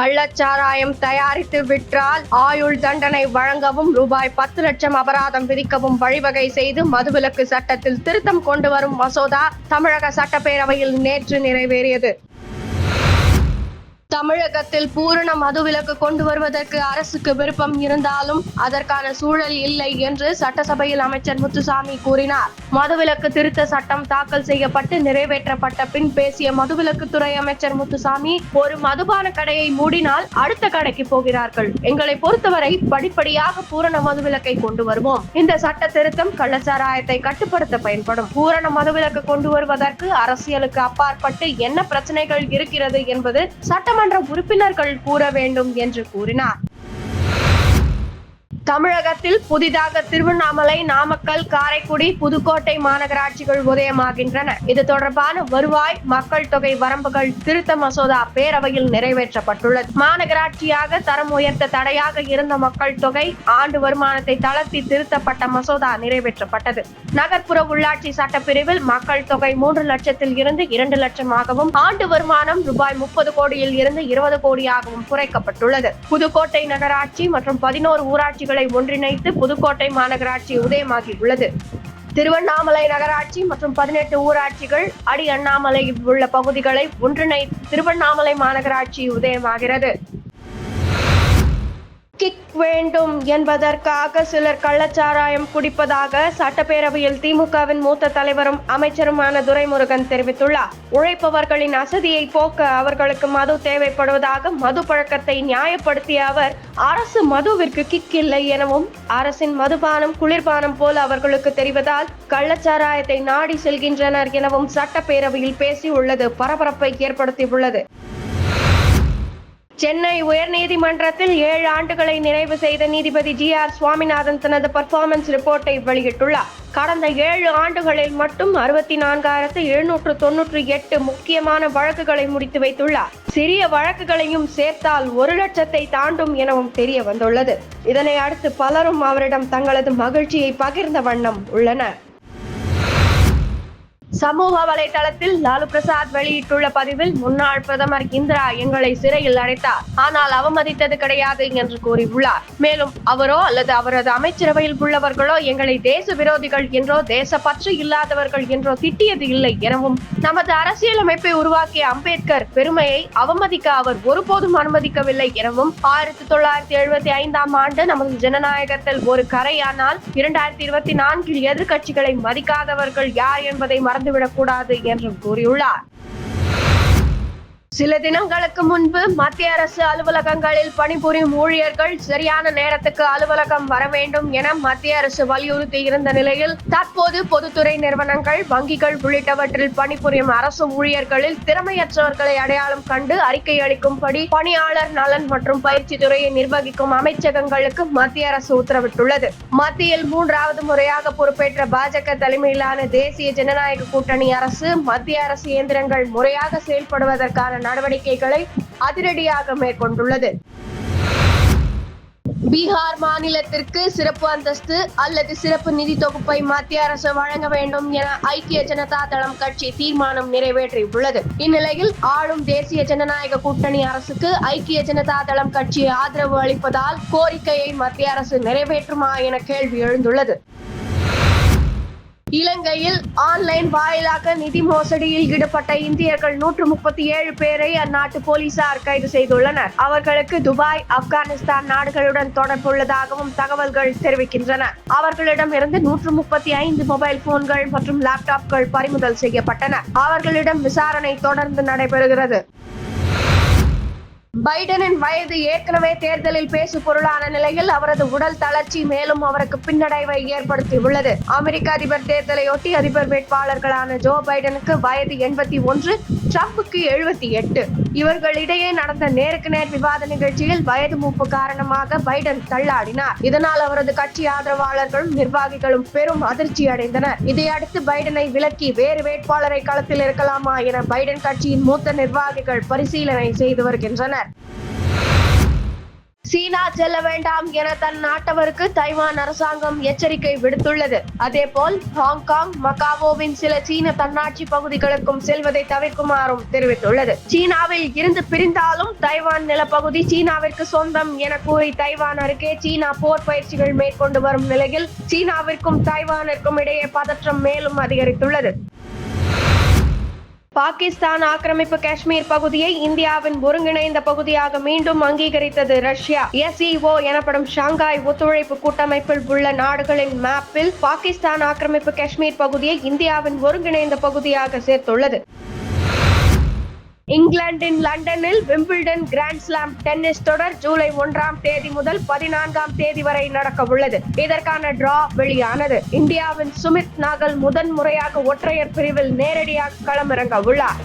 கள்ளச்சாராயம் தயாரித்து விற்றால் ஆயுள் தண்டனை வழங்கவும் ரூபாய் பத்து லட்சம் அபராதம் விதிக்கவும் வழிவகை செய்து மதுவிலக்கு சட்டத்தில் திருத்தம் கொண்டு வரும் மசோதா தமிழக சட்டப்பேரவையில் நேற்று நிறைவேறியது. தமிழகத்தில் பூரண மதுவிலக்கு கொண்டு வருவதற்கு அரசுக்கு விருப்பம் இருந்தாலும் அதற்கான சூழல் இல்லை என்று சட்டசபையில் அமைச்சர் முத்துசாமி கூறினார். மதுவிலக்கு திருத்த சட்டம் தாக்கல் செய்யப்பட்டு நிறைவேற்றப்பட்ட பின் பேசிய மதுவிலக்குத்துறை அமைச்சர் முத்துசாமி ஒரு மதுபான கடையை மூடினால் அடுத்த கடைக்கு போகிறார்கள். எங்களை பொறுத்தவரை படிப்படியாக பூரண மதுவிலக்கை கொண்டு வருவோம். இந்த சட்ட திருத்தம் கள்ளச்சாராயத்தை கட்டுப்படுத்த பயன்படும். பூரண மதுவிலக்கு கொண்டு வருவதற்கு அரசியலுக்கு அப்பாற்பட்டு என்ன பிரச்சனைகள் இருக்கிறது என்பது சட்டம் சட்டமன்ற உறுப்பினர்கள் கூற வேண்டும் என்று கூறினார். தமிழகத்தில் புதிதாக திருவண்ணாமலை நாமக்கல் காரைக்குடி புதுக்கோட்டை மாநகராட்சிகள் உதயமாகின்றன. இது தொடர்பான வருவாய் மக்கள் தொகை வரம்புகள் திருத்த மசோதா பேரவையில் நிறைவேற்றப்பட்டுள்ளது. மாநகராட்சியாக தரம் உயர்த்த தடையாக இருந்த மக்கள் தொகை ஆண்டு வருமானத்தை தளர்த்தி திருத்தப்பட்ட மசோதா நிறைவேற்றப்பட்டது. நகர்ப்புற உள்ளாட்சி சட்டப்பிரிவில் மக்கள் தொகை மூன்று லட்சத்தில் இருந்து இரண்டு லட்சமாகவும் ஆண்டு வருமானம் ரூபாய் முப்பது கோடியில் இருந்து இருபது கோடியாகவும் குறைக்கப்பட்டுள்ளது. புதுக்கோட்டை நகராட்சி மற்றும் பதினோரு ஊராட்சிகளை ஒன்றிணைத்து புதுக்கோட்டை மாநகராட்சி உதயமாகியுள்ளது. திருவண்ணாமலை நகராட்சி மற்றும் பதினெட்டு ஊராட்சிகள் அடி அண்ணாமலை உள்ள பகுதிகளை ஒன்றிணை திருவண்ணாமலை மாநகராட்சி உதயமாகிறது. வேண்டும் என்பதற்காக சிலர் கள்ளச்சாராயம் குடிப்பதாக சட்டப்பேரவையில் திமுகவின் மூத்த தலைவரும் அமைச்சருமான துரைமுருகன் தெரிவித்துள்ளார். உழைப்பவர்களின் அசதியை போக்க அவர்களுக்கு மது தேவைப்படுவதாக மது பழக்கத்தை நியாயப்படுத்திய அவர் அரசு மதுவிற்கு கிக் இல்லை எனவும் அரசின் மதுபானம் குளிர்பானம் போல அவர்களுக்கு தெரிவதால் கள்ளச்சாராயத்தை நாடி செல்கின்றனர் எனவும் சட்டப்பேரவையில் பேசியுள்ளது பரபரப்பை ஏற்படுத்தியுள்ளது. சென்னை உயர்நீதிமன்றத்தில் ஏழு ஆண்டுகளை நிறைவு செய்த நீதிபதி ஜி ஆர் சுவாமிநாதன் தனது பர்ஃபார்மன்ஸ் ரிப்போர்ட்டை வெளியிட்டுள்ளார். கடந்த ஏழு ஆண்டுகளில் மட்டும் அறுபத்தி நான்காயிரத்து எழுநூற்று தொன்னூற்றி எட்டு முக்கியமான வழக்குகளை முடித்து வைத்துள்ளார். சிறிய வழக்குகளையும் சேர்த்தால் ஒரு லட்சத்தை தாண்டும் எனவும் தெரிய வந்துள்ளது இதனை அடுத்து பலரும் அவரிடம் தங்களது மகிழ்ச்சியை பகிர்ந்த வண்ணம் உள்ளனர். சமூக வலைதளத்தில் லாலு பிரசாத் வெளியிட்டுள்ள பதிவில் முன்னாள் பிரதமர் இந்திரா எங்களை சிறையில் அடைத்தார். ஆனால் அவமதித்தது கிடையாது என்று கூறியுள்ளார். மேலும் அவரோ அல்லது அவரது அமைச்சரவையில் உள்ளவர்களோ எங்களை தேச விரோதிகள் என்றோ தேசப்பற்று இல்லாதவர்கள் என்றோ திட்டியது இல்லை எனவும் நமது அரசியலமைப்பை உருவாக்கிய அம்பேத்கர் பெருமையை அவமதிக்க அவர் ஒருபோதும் அனுமதிக்கவில்லை எனவும் ஆயிரத்தி தொள்ளாயிரத்தி எழுபத்தி ஐந்தாம் ஆண்டு நமது ஜனநாயகத்தில் ஒரு கரையானால் இரண்டாயிரத்தி இருபத்தி நான்கில் எதிர்க்கட்சிகளை மதிக்காதவர்கள் யார் என்பதை மறந்துவிடக் கூடாது என்றும் கூறியுள்ளார். சில தினங்களுக்கு முன்பு மத்திய அரசு அலுவலகங்களில் பணிபுரியும் ஊழியர்கள் சரியான நேரத்துக்கு அலுவலகம் வர வேண்டும் என மத்திய அரசு வலியுறுத்தி இருந்த நிலையில் தற்போது பொதுத்துறை நிறுவனங்கள் வங்கிகள் உள்ளிட்டவற்றில் பணிபுரியும் அரசு ஊழியர்களில் திறமையற்றவர்களை அடையாளம் கண்டு அறிக்கை அளிக்கும்படி பணியாளர் நலன் மற்றும் பயிற்சி துறையை நிர்வகிக்கும் அமைச்சகங்களுக்கு மத்திய அரசு உத்தரவிட்டுள்ளது. மத்தியில் மூன்றாவது முறையாக பொறுப்பேற்ற பாஜக தலைமையிலான தேசிய ஜனநாயக கூட்டணி அரசு மத்திய அரசு இயந்திரங்கள் முறையாக செயல்படுவதற்கான நடவடிக்கைகளை அதிரடியாக மேற்கொண்டுள்ளது. பீகார் மாநிலத்திற்கு சிறப்பு அந்தஸ்து அல்லது சிறப்பு நிதி தொகுப்பை மத்திய அரசு வழங்க வேண்டும் என ஐக்கிய ஜனதா தளம் கட்சி தீர்மானம் நிறைவேற்றியுள்ளது. இந்நிலையில் ஆளும் தேசிய ஜனநாயக கூட்டணி அரசுக்கு ஐக்கிய ஜனதா தளம் கட்சி ஆதரவு அளிப்பதால் கோரிக்கையை மத்திய அரசு நிறைவேற்றுமா என கேள்வி எழுந்துள்ளது. இலங்கையில் ஆன்லைன் வாயிலாக நிதி மோசடியில் ஈடுபட்ட இந்தியர்கள் நூற்று முப்பத்தி ஏழு பேரை அந்நாட்டு போலீசார் கைது செய்துள்ளனர். அவர்களுக்கு துபாய் ஆப்கானிஸ்தான் நாடுகளுடன் தொடர்புள்ளதாகவும் தகவல்கள் தெரிவிக்கின்றன. அவர்களிடம் இருந்து நூற்று முப்பத்தி ஐந்து மொபைல் போன்கள் மற்றும் லேப்டாப்கள் பறிமுதல் செய்யப்பட்டன. அவர்களிடம் விசாரணை தொடர்ந்து நடைபெறுகிறது. பைடனின் வயது ஏற்கனவே தேர்தலில் பேசு பொருளான நிலையில் அவரது உடல் தளர்ச்சி மேலும் அவருக்கு பின்னடைவை ஏற்படுத்தியுள்ளது. அமெரிக்க அதிபர் தேர்தலையொட்டி அதிபர் வேட்பாளர்களான ஜோ பைடனுக்கு வயது எண்பத்தி ஒன்று டிரம்புக்கு எழுபத்தி எட்டு. இவர்களிடையே நடந்த நேருக்கு நேர் விவாத நிகழ்ச்சியில் வயது மூப்பு காரணமாக பைடன் தள்ளாடினார். இதனால் அவரது கட்சி ஆதரவாளர்களும் நிர்வாகிகளும் பெரும் அதிர்ச்சி அடைந்தனர். இதையடுத்து பைடனை விலக்கி வேறு வேட்பாளரை களத்தில் இருக்கலாமா என பைடன் கட்சியின் மூத்த நிர்வாகிகள் பரிசீலனை செய்து வருகின்றனர். சீனா செல்ல வேண்டாம் என தன் நாட்டவருக்கு தைவான் அரசாங்கம் எச்சரிக்கை விடுத்துள்ளது. அதேபோல் ஹாங்காங் மக்காவோவின் சில சீன தன்னாட்சி பகுதிகளுக்கும் செல்வதை தவிர்க்குமாறும் தெரிவித்துள்ளது. சீனாவில் இருந்து பிரிந்தாலும் தைவான் நிலப்பகுதி சீனாவிற்கு சொந்தம் என கூறி தைவான் அருகே சீனா போர் பயிற்சிகள் மேற்கொண்டு வரும் நிலையில் சீனாவிற்கும் தைவானிற்கும் இடையே பதற்றம் மேலும் அதிகரித்துள்ளது. பாகிஸ்தான் ஆக்கிரமிப்பு காஷ்மீர் பகுதியை இந்தியாவின் ஒருங்கிணைந்த பகுதியாக மீண்டும் அங்கீகரித்தது ரஷ்யா. எஸ்இஓ எனப்படும் ஷாங்காய் ஒத்துழைப்பு கூட்டமைப்பில் உள்ள நாடுகளின் மேப்பில் பாகிஸ்தான் ஆக்கிரமிப்பு காஷ்மீர் பகுதியை இந்தியாவின் ஒருங்கிணைந்த பகுதியாக சேர்த்துள்ளது. இங்கிலாந்தின் லண்டனில் விம்பிள்டன் கிராண்ட் ஸ்லாம் டென்னிஸ் தொடர் ஜூலை ஒன்றாம் தேதி முதல் பதினான்காம் தேதி வரை நடக்க உள்ளது. இதற்கான டிரா வெளியானது. இந்தியாவின் சுமித் நாகல் முதன் முறையாக ஒற்றையர் பிரிவில் நேரடியாக களமிறங்க உள்ளார்.